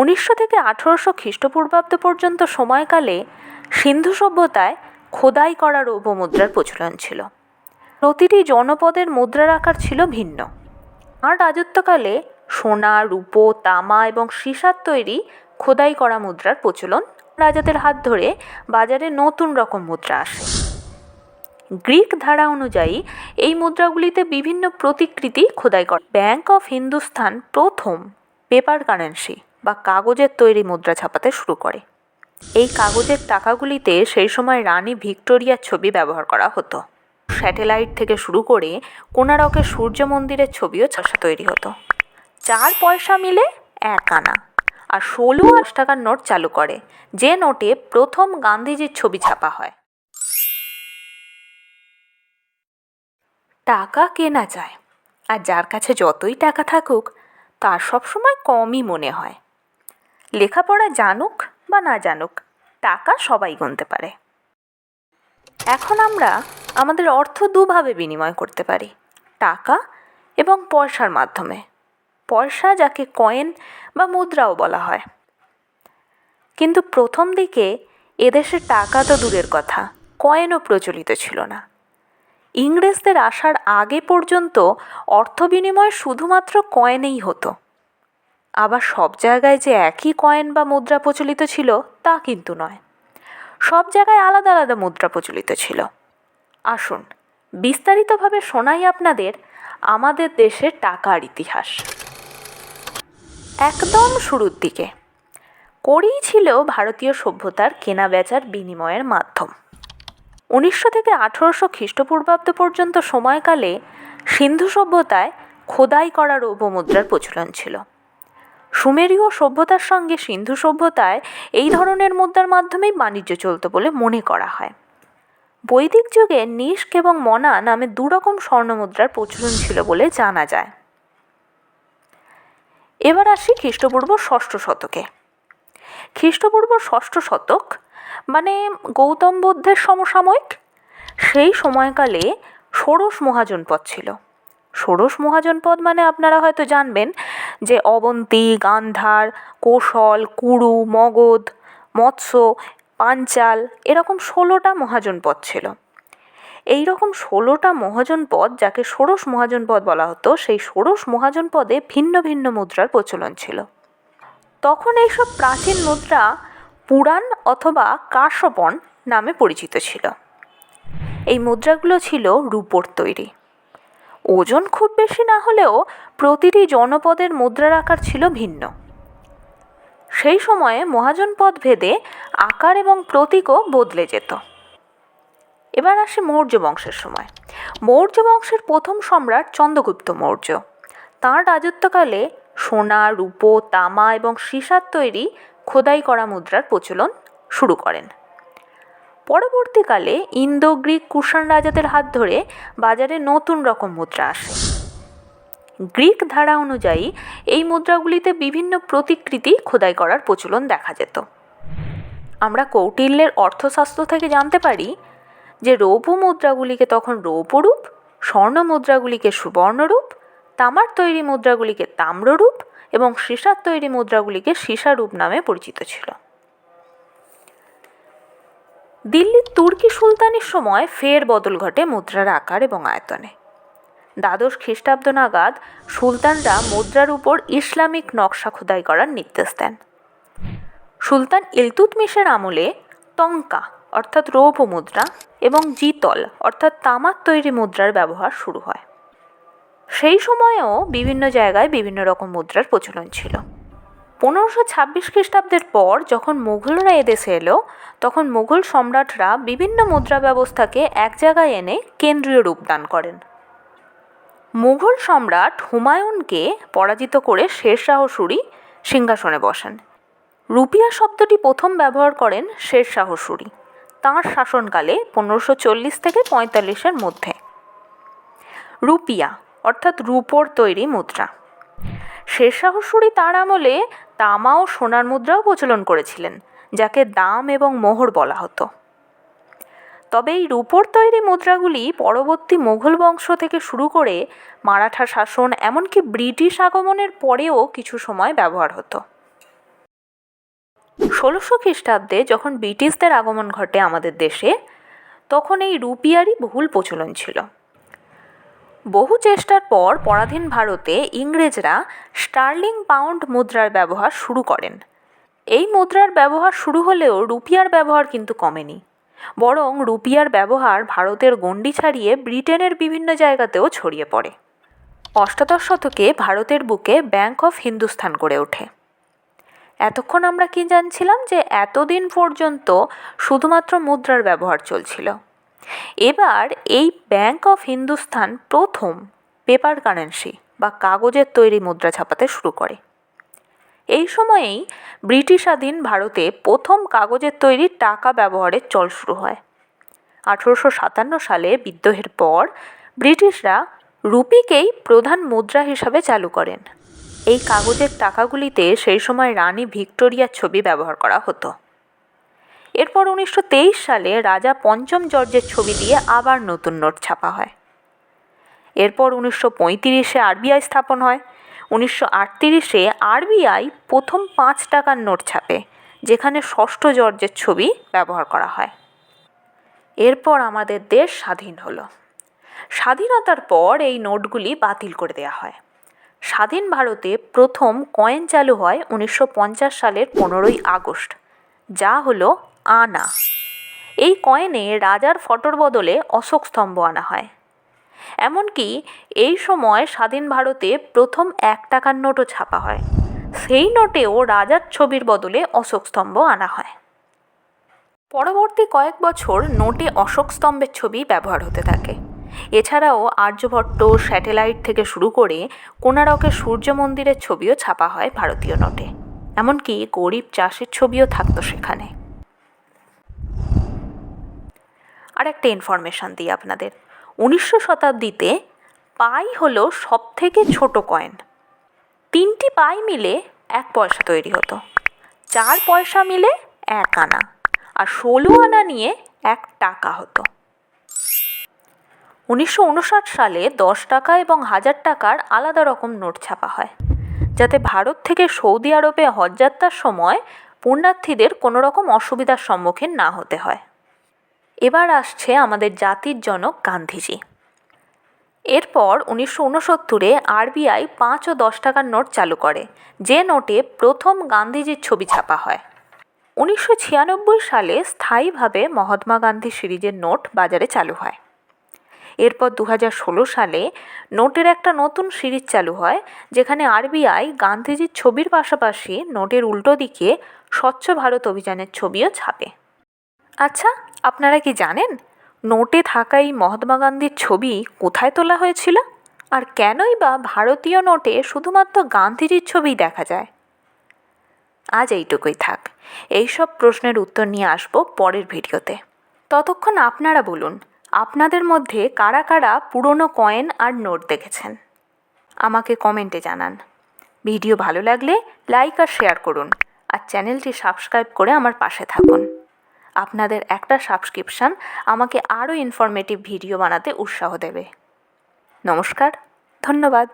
উনিশশো থেকে আঠেরোশো খ্রিস্টপূর্বাব্দ পর্যন্ত সময়কালে সিন্ধু সভ্যতায় খোদাই করা রৌপ্য মুদ্রার প্রচলন ছিল। প্রতিটি জনপদের মুদ্রার আকার ছিল ভিন্ন। আর রাজত্বকালে সোনা, রূপো, তামা এবং সীসার তৈরি খোদাই করা মুদ্রার প্রচলন রাজাদের হাত ধরে বাজারে নতুন রকম মুদ্রা আসে। গ্রিক ধারা অনুযায়ী এই মুদ্রাগুলিতে বিভিন্ন প্রতিকৃতি খোদাই করে। ব্যাংক অফ হিন্দুস্তান প্রথম পেপার কারেন্সি। বা কাগজের তৈরি মুদ্রা ছাপাতে শুরু করে। এই কাগজের টাকাগুলিতে সেই সময় রানী ভিক্টোরিয়ার ছবি ব্যবহার করা হতো। স্যাটেলাইট থেকে শুরু করে কোনারকের সূর্য মন্দিরের ছবিও চাষা তৈরি হতো। চার পয়সা মিলে এক আনা আর ষোলো আশ টাকার নোট চালু করে, যে নোটে প্রথম গান্ধীজির ছবি ছাপা হয়। টাকা কেনা যায়, আর যার কাছে যতই টাকা থাকুক, তার সবসময় কমই মনে হয়। লেখাপড়া জানুক বা না জানুক, টাকা সবাই গুনতে পারে। এখন আমরা আমাদের অর্থ দুভাবে বিনিময় করতে পারি, টাকা এবং পয়সার মাধ্যমে। পয়সা যাকে কয়েন বা মুদ্রাও বলা হয়। কিন্তু প্রথম দিকে এদেশে টাকা তো দূরের কথা, কয়েনও প্রচলিত ছিল না। ইংরেজদের আসার আগে পর্যন্ত অর্থ বিনিময় শুধুমাত্র কয়েনেই হতো। আবার সব জায়গায় যে একই কয়েন বা মুদ্রা প্রচলিত ছিল, তা কিন্তু নয়। সব জায়গায় আলাদা আলাদা মুদ্রা প্রচলিত ছিল। আসুন, বিস্তারিতভাবে শোনাই আপনাদের আমাদের দেশের টাকার ইতিহাস। একদম শুরুর দিকে কড়িই ছিল ভারতীয় সভ্যতার কেনা বেচার বিনিময়ের মাধ্যম। উনিশশো থেকে আঠেরোশো খ্রিস্টপূর্বাব্দ পর্যন্ত সময়কালে সিন্ধু সভ্যতায় খোদাই করা রৌপ্য মুদ্রার প্রচলন ছিল। সুমেরীয় সভ্যতার সঙ্গে সিন্ধু সভ্যতায় এই ধরনের মুদ্রার মাধ্যমেই বাণিজ্য চলত বলে মনে করা হয়। বৈদিক যুগে নিষ্ক এবং মনা নামে দুরকম স্বর্ণমুদ্রার প্রচলন ছিল বলে জানা যায়। এবার আসি খ্রিস্টপূর্ব ষষ্ঠ শতকে। খ্রিস্টপূর্ব ষষ্ঠ শতক মানে গৌতম বুদ্ধের সমসাময়িক, সেই সময়কালে ষোড়শ মহাজনপদ ছিল। ষোড়শ মহাজনপদ মানে আপনারা হয়তো জানবেন যে অবন্তী, গান্ধার, কোশল, কুরু, মগধ, মৎস্য, পাঞ্চাল, এরকম ষোলোটা মহাজনপদ ছিল। এই রকম ষোলোটা মহাজনপদ যাকে ষোড়শ মহাজনপদ বলা হতো, সেই ষোড়শ মহাজনপদে ভিন্ন ভিন্ন মুদ্রার প্রচলন ছিল। তখন এইসব প্রাচীন মুদ্রা পুরাণ অথবা কাশ্যপন নামে পরিচিত ছিল। এই মুদ্রাগুলো ছিল রূপোর তৈরি। ওজন খুব বেশি না হলেও প্রতিটি জনপদের মুদ্রার আকার ছিল ভিন্ন। সেই সময়ে মহাজনপদ ভেদে আকার এবং প্রতীকও বদলে যেত। এবার আসে মৌর্য বংশের সময়। মৌর্য বংশের প্রথম সম্রাট চন্দ্রগুপ্ত মৌর্য। তাঁর রাজত্বকালে সোনা, রূপো, তামা এবং সীসার তৈরি খোদাই করা মুদ্রার প্রচলন শুরু করেন। পরবর্তীকালে ইন্দো গ্রিক কুষাণ রাজাদের হাত ধরে বাজারে নতুন রকম মুদ্রা আসে। গ্রিক ধারা অনুযায়ী এই মুদ্রাগুলিতে বিভিন্ন প্রতিকৃতি খোদাই করার প্রচলন দেখা যেত। আমরা কৌটিল্যের অর্থশাস্ত্র থেকে জানতে পারি যে রৌপ্য মুদ্রাগুলিকে তখন রৌপ্যরূপ, স্বর্ণ মুদ্রাগুলিকে সুবর্ণরূপ, তামার তৈরি মুদ্রাগুলিকে তাম্ররূপ এবং সীসার তৈরি মুদ্রাগুলিকে সীসারূপ নামে পরিচিত ছিল। দিল্লির তুর্কি সুলতানের সময় ফের বদল ঘটে মুদ্রার আকার এবং আয়তনে। দ্বাদশ খ্রিস্টাব্দ নাগাদ সুলতানরা মুদ্রার উপর ইসলামিক নকশা খোদাই করার নির্দেশ দেন। সুলতান ইলতুতমিশের আমলে টঙ্কা অর্থাৎ রৌপ্য মুদ্রা, এবং জিতল, অর্থাৎ তামার তৈরি মুদ্রার ব্যবহার শুরু হয়। সেই সময়েও বিভিন্ন জায়গায় বিভিন্ন রকম মুদ্রার প্রচলন ছিল। পনেরোশো ছাব্বিশ খ্রিস্টাব্দের পর যখন মুঘলরা এদেশে এলো, তখন মুঘল সম্রাটরা বিভিন্ন মুদ্রা ব্যবস্থাকে এক জায়গায় এনে কেন্দ্রীয় রূপ দান করেন। মুঘল সম্রাট হুমায়ুনকে পরাজিত করে শেরশাহ সুরি সিংহাসনে বসেন। রুপিয়া শব্দটি প্রথম ব্যবহার করেন শেরশাহ সুরি। তাঁর শাসনকালে পনেরোশো চল্লিশ থেকে পঁয়তাল্লিশের মধ্যে। রুপিয়া, অর্থাৎ রূপোর তৈরি মুদ্রা। শেরশাহ সুরি তাঁর আমলে তামা ও সোনার মুদ্রাও প্রচলন করেছিলেন, যাকে দাম এবং মোহর বলা হতো। তবে এই রূপোর তৈরি মুদ্রাগুলি পরবর্তী মুঘল বংশ থেকে শুরু করে মারাঠা শাসন, এমনকি ব্রিটিশ আগমনের পরেও কিছু সময় ব্যবহার হতো। ষোলোশো খ্রিস্টাব্দে যখন ব্রিটিশদের আগমন ঘটে আমাদের দেশে, তখন এই রুপিয়ারই বহুল প্রচলন ছিল। বহু চেষ্টার পর পরাধীন ভারতে ইংরেজরা স্টার্লিং পাউন্ড মুদ্রার ব্যবহার শুরু করেন। এই মুদ্রার ব্যবহার শুরু হলেও রুপিয়ার ব্যবহার কিন্তু কমেনি। বরং রুপিয়ার ব্যবহার ভারতের গণ্ডি ছাড়িয়ে ব্রিটেনের বিভিন্ন জায়গাতেও ছড়িয়ে পড়ে। অষ্টাদশ শতকে ভারতের বুকে ব্যাংক অফ হিন্দুস্থান গড়ে ওঠে। এতক্ষণ আমরা কি জানছিলাম যে এতদিন পর্যন্ত শুধুমাত্র মুদ্রার ব্যবহার চলছিল? এবার এই ব্যাংক অফ হিন্দুস্থান প্রথম পেপার কারেন্সি বা কাগজের তৈরি মুদ্রা ছাপাতে শুরু করে। এই সময়েই ব্রিটিশাধীন ভারতে প্রথম কাগজের তৈরি টাকা ব্যবহারের চল শুরু হয়। আঠেরোশো সাতান্ন সালে বিদ্রোহের পর ব্রিটিশরা রুপিকেই প্রধান মুদ্রা হিসাবে চালু করেন। এই কাগজের টাকাগুলিতে সেই সময় রানী ভিক্টোরিয়ার ছবি ব্যবহার করা হতো। এরপর উনিশশো তেইশ সালে রাজা পঞ্চম জর্জের ছবি দিয়ে আবার নতুন নোট ছাপা হয়। এরপর উনিশশো পঁয়ত্রিশে আরবিআই স্থাপন হয়। উনিশশো আটত্রিশে আরবিআই প্রথম পাঁচ টাকার নোট ছাপে, যেখানে ষষ্ঠ জর্জের ছবি ব্যবহার করা হয়। এরপর আমাদের দেশ স্বাধীন হলো। স্বাধীনতার পর এই নোটগুলি বাতিল করে দেওয়া হয়। স্বাধীন ভারতে প্রথম কয়েন চালু হয় উনিশশো পঞ্চাশ সালের পনেরোই আগস্ট, যা হলো আনা। এই কয়েনে রাজার ফটোর বদলে অশোক স্তম্ভ আনা হয়। এমনকি এই সময় স্বাধীন ভারতে প্রথম এক টাকার নোটও ছাপা হয়। সেই নোটেও রাজার ছবির বদলে অশোক স্তম্ভ আনা হয়। পরবর্তী কয়েক বছর নোটে অশোক স্তম্ভের ছবি ব্যবহার হতে থাকে। এছাড়াও আর্যভট্ট স্যাটেলাইট থেকে শুরু করে কোনারকের সূর্য মন্দিরের ছবিও ছাপা হয় ভারতীয় নোটে। এমনকি গরিব চাষের ছবিও থাকতো সেখানে। আর একটা ইনফরমেশান দিই আপনাদের। উনিশশো শতাব্দীতে পাই হলো সব থেকে ছোট কয়েন তিনটি পাই মিলে এক পয়সা তৈরি হতো। চার পয়সা মিলে এক আনা আর ষোলো আনা নিয়ে এক টাকা হতো। উনিশশো উনষাট সালে দশ টাকা এবং হাজার টাকার আলাদা রকম নোট ছাপা হয়, যাতে ভারত থেকে সৌদি আরবে হজযাত্রার সময় পুণ্যার্থীদের কোনো রকম অসুবিধার সম্মুখীন না হতে হয়। এবার আসছে আমাদের জাতির জনক গান্ধীজি। এরপর উনিশশো উনসত্তরে আরবিআই পাঁচ ও দশ টাকার নোট চালু করে, যে নোটে প্রথম গান্ধীজির ছবি ছাপা হয়। উনিশশো ছিয়ানব্বই সালে স্থায়ীভাবে মহাত্মা গান্ধী সিরিজের নোট বাজারে চালু হয়। এরপর দু ষোলো সালে নোটের একটা নতুন সিরিজ চালু হয়, যেখানে আরবিআই গান্ধীজির ছবির পাশাপাশি নোটের উল্টো দিকে স্বচ্ছ ভারত অভিযানের ছবিও ছাপে। আচ্ছা আপনারা কি জানেন, নোটে থাকা এই মহাত্মা গান্ধীর ছবি কোথায় তোলা হয়েছিল? আর কেনই বা ভারতীয় নোটে শুধুমাত্র গান্ধীজির ছবিই দেখা যায়? আজ এইটুকুই থাক। এইসব প্রশ্নের উত্তর নিয়ে আসব পরের ভিডিওতে। ততক্ষণ আপনারা বলুন, আপনাদের মধ্যে কারা কারা পুরনো কয়েন আর নোট দেখেছেন? আমাকে কমেন্টে জানান। ভিডিও ভালো লাগলে লাইক আর শেয়ার করুন। আর চ্যানেলটি সাবস্ক্রাইব করে আমার পাশে থাকুন। আপনাদের একটা সাবস্ক্রিপশান আমাকে আরও ইনফরমেটিভ ভিডিও বানাতে উৎসাহ দেবে। নমস্কার ধন্যবাদ।